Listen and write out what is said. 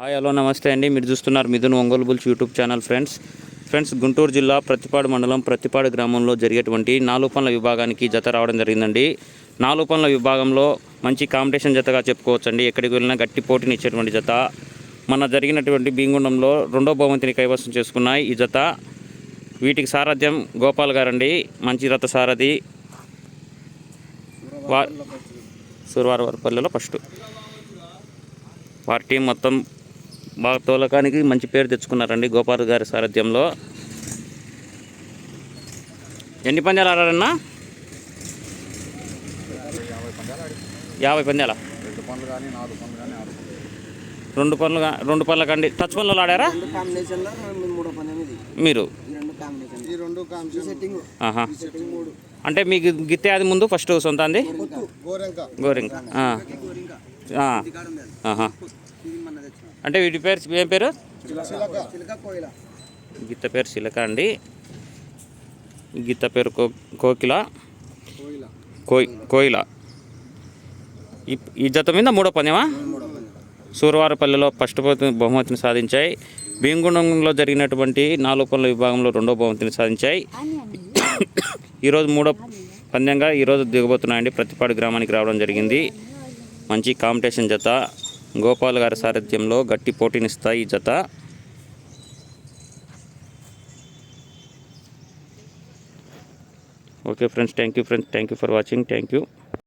Hi hello నమస్తే అండి. మీరు చూస్తున్నారు Mithun Ongole bulls YouTube channel friends. Friends Guntur జిల్లా ప్రతిపాడు మండలం ప్రతిపాడు గ్రామంలో జరిగేటువంటి నాలుగు పనుల విభాగానికి జత రావడం జరిగిందండి. నాలుగు పనుల విభాగంలో మంచి కాంపిటీషన్ జతగా చెప్పుకోవచ్చండి. ఎక్కడికి వెళ్ళినా గట్టి పోటీని ఇచ్చేటువంటి జత. మన జరిగినటువంటి భీంగుండంలో రెండో బహుమతిని కైవసం చేసుకున్నాయి ఈ జత. వీటికి సారథ్యం గోపాల్ గారండి. మంచి రథ సారథి. వా సూరవారపల్లిలో ఫస్ట్. వారి టీం మొత్తం బాగా తోలకానికి మంచి పేరు తెచ్చుకున్నారండి గోపాల్ గారి సారథ్యంలో. ఎన్ని పందాలు ఆడారన్నా? యాభై పందాల? రెండు పనులు రెండు పనులు కండి. టచ్ పనులు ఆడారా? మీరు? అంటే మీకు గిత్తే అది ముందు ఫస్ట్ సొంతంది? గోరెంక. గోరింగ్ అంటే వీటి పేరు ఏం పేరు? చిలక చిలక గీత పేరు శిలక అండి. గీత పేరు కో కోకిల. కోయిల. కోయి కోయిల. ఈ జత మీద మూడో పందెమా? సూరవారపల్లిలో ఫస్ట్ బహుమతి బహుమతిని సాధించాయి. భీమగుండంలో జరిగినటువంటి నాలుగు పనుల విభాగంలో రెండో బహుమతిని సాధించాయి. ఈరోజు మూడో పందెంగా ఈరోజు దిగబోతున్నాయండి. ప్రతిపాడు గ్రామానికి రావడం జరిగింది. మంచి కాంపిటీషన్ జత. గోపాల్ గారి సారథ్యంలో గట్టి పోటీనిస్తాయి ఈ జత. Okay friends thank you friends thank you for watching thank you